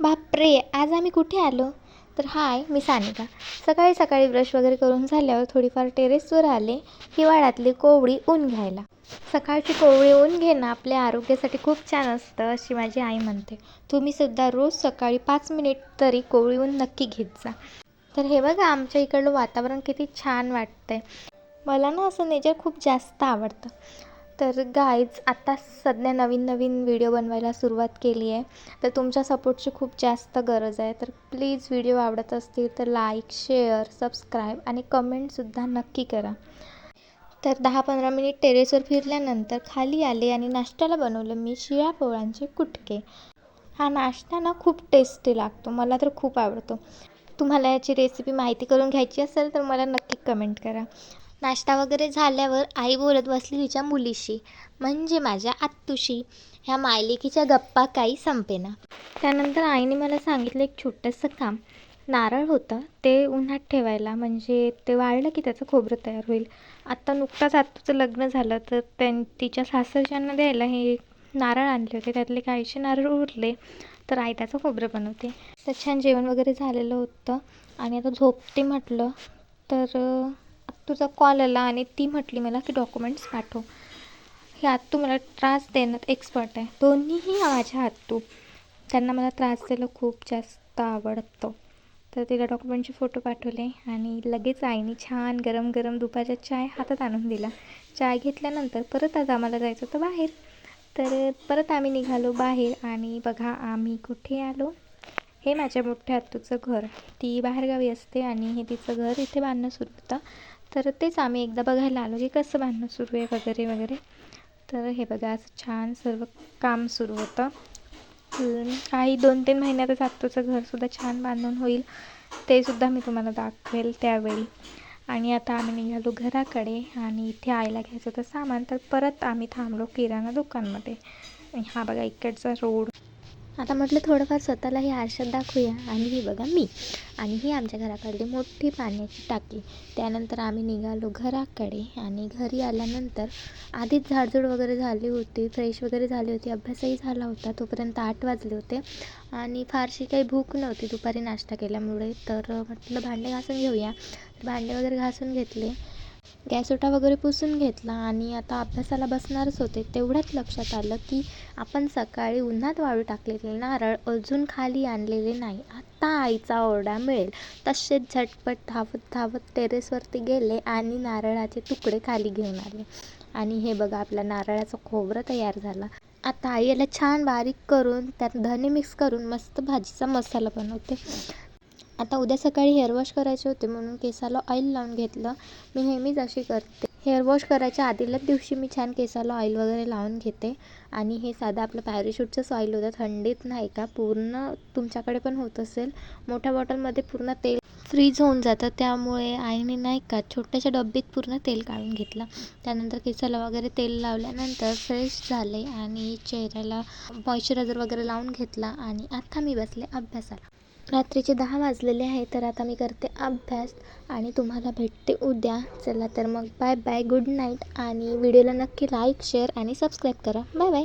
बापरे आज आम्ही कुठे आलो? तर हाय मी सानिका. सकाळी सकाळी ब्रश वगैरे करून झाल्यावर थोडीफार टेरेसवर आले हिवाळ्यातली कोवळी ऊन घ्यायला. सकाळची कोवळी ऊन घेणं आपल्या आरोग्यासाठी खूप छान असतं अशी माझी आई म्हणते. तुम्हीसुद्धा रोज सकाळी पाच मिनिट तरी कोवळी ऊन नक्की घेत जा. तर हे बघा आमच्या इकडलं वातावरण किती छान वाटतंय. मला ना असं नेचर खूप जास्त आवडतं. तर गाईज आत्ता सध्या नवीन नवीन व्हिडिओ बनवायला सुरुवात केली आहे. तर तुमच्या सपोर्टची खूप जास्त गरज आहे. तर प्लीज व्हिडिओ आवडत असतील तर लाईक शेअर सबस्क्राईब आणि कमेंटसुद्धा नक्की करा. तर दहा पंधरा मिनिट टेरेसवर फिरल्यानंतर खाली आले आणि नाश्त्याला बनवलं मी शिळ्या पोळ्यांचे कुटके. हा नाश्ता ना खूप टेस्टी लागतो. मला तर खूप आवडतो. तुम्हाला याची रेसिपी माहिती करून घ्यायची असेल तर मला नक्की कमेंट करा. नाश्ता वगैरे झाल्यावर आई बोलत बसली तिच्या मुलीशी म्हणजे माझ्या आत्तूशी. ह्या मायलेकीच्या गप्पा काही संपेना. त्यानंतर आईने मला सांगितलं एक छोटंसं काम. नारळ होतं ते उन्हात ठेवायला. म्हणजे ते वाळलं की त्याचं खोबरं तयार होईल. आत्ता नुकताच आत्तूचं लग्न झालं तर त्यां तिच्या सासरच्यांना द्यायला हे नारळ आणले होते. त्यातले काहीचे नारळ उरले तर आई त्याचं खोबरं बनवते. तर छान जेवण वगैरे झालेलं होतं. आणि आता झोपते म्हटलं तर तुझा कॉल आला आणि ती म्हटली मला की डॉक्युमेंट्स पाठव. हे आत्तू मला त्रास देण्यात एक्सपर्ट आहे. दोन्हीही माझ्या आत्तू. त्यांना मला त्रास द्यायला खूप जास्त आवडतं. तर तिला डॉक्युमेंटचे फोटो पाठवले आणि लगेच आईने छान गरम गरम दुपारच्या चाय हातात आणून दिला. चाय घेतल्यानंतर परत आज आम्हाला जायचं होतं बाहेर. तर परत आम्ही निघालो बाहेर आणि बघा आम्ही कुठे आलो. हे माझ्या मोठ्या आत्तूचं घर. ती बाहेरगावी असते आणि हे तिचं घर इथे बांधणं सुरू होतं. तर तेच आम्ही एकदा बघायला आलो की कसं बांधणं सुरू आहे वगैरे वगैरे. तर हे बघा असं छान सर्व काम सुरू होतं. काही दोन तीन महिन्यातच आत्ताचं घरसुद्धा छान बांधून होईल. ते सुद्धा मी तुम्हाला दाखवेल त्यावेळी. आणि आता आम्ही निघालो घराकडे आणि इथे आईला घ्यायचं होतं सामान. तर परत आम्ही थांबलो किराणा दुकानमध्ये. हा बघा इकडचा रोड. आता म्हटलं थोडंफार स्वतःलाही आरशात दाखवूया. आणि ही बघा मी. आणि ही आमच्या घराकडली मोठी पाण्याची टाकी. त्यानंतर आम्ही निघालो घराकडे आणि घरी आल्यानंतर आधीच झाडझूड वगैरे झाली होती फ्रेश वगैरे झाली होती अभ्यासही झाला होता. तोपर्यंत आठ वाजले होते आणि फारशी काही भूक नव्हती दुपारी नाश्ता केल्यामुळे. तर म्हटलं भांडे घासून घेऊया. भांडे वगैरे घासून घेतले. गॅस ओटा वगैरे पुसून घेतला आणि आता अभ्यासाला बसणारच होते. तेवढ्यात लक्षात आलं की आपण सकाळी उन्हात वाळू टाकलेले नारळ अजून खाली आणलेले नाही. आत्ता आईचा ओरडा मिळेल. तसेच झटपट धावत धावत टेरेसवरती गेले आणि नारळाचे तुकडे खाली घेऊन आले. आणि हे बघा आपल्या नारळाचं खोबरं तयार झालं. आता आई याला छान बारीक करून त्यात धने मिक्स करून मस्त भाजीचा मसाला बनवते. आता उद्या सकाळी हेअरवॉश करायचे होते म्हणून केसाला ऑइल लावून घेतलं. मी नेहमीच अशी करते. हेअरवॉश करायच्या आधीलाच दिवशी मी छान केसाला ऑइल वगैरे लावून घेते. आणि हे साधं आपलं पॅरेशूटचंच ऑइल होतं. थंडीत नाही का? पूर्ण तुमच्याकडे पण होत असेल. मोठ्या बॉटलमध्ये पूर्ण तेल फ्रीज होऊन जातं. त्यामुळे आईने नाही का छोट्याशा डब्बीत पूर्ण तेल काढून घेतलं. त्यानंतर केसाला वगैरे तेल लावल्यानंतर फ्रेश झाले आणि चेहऱ्याला मॉइश्चरायझर वगैरे लावून घेतला. आणि आता मी बसले अभ्यासाला. रात्रीचे दहा वाजलेले आहे तर आता मी करते अभ्यास आणि तुम्हाला भेटते उद्या. चला तर मग बाय बाय गुड नाईट आणि व्हिडिओला नक्की लाईक शेअर आणि सबस्क्राईब करा. Bye bye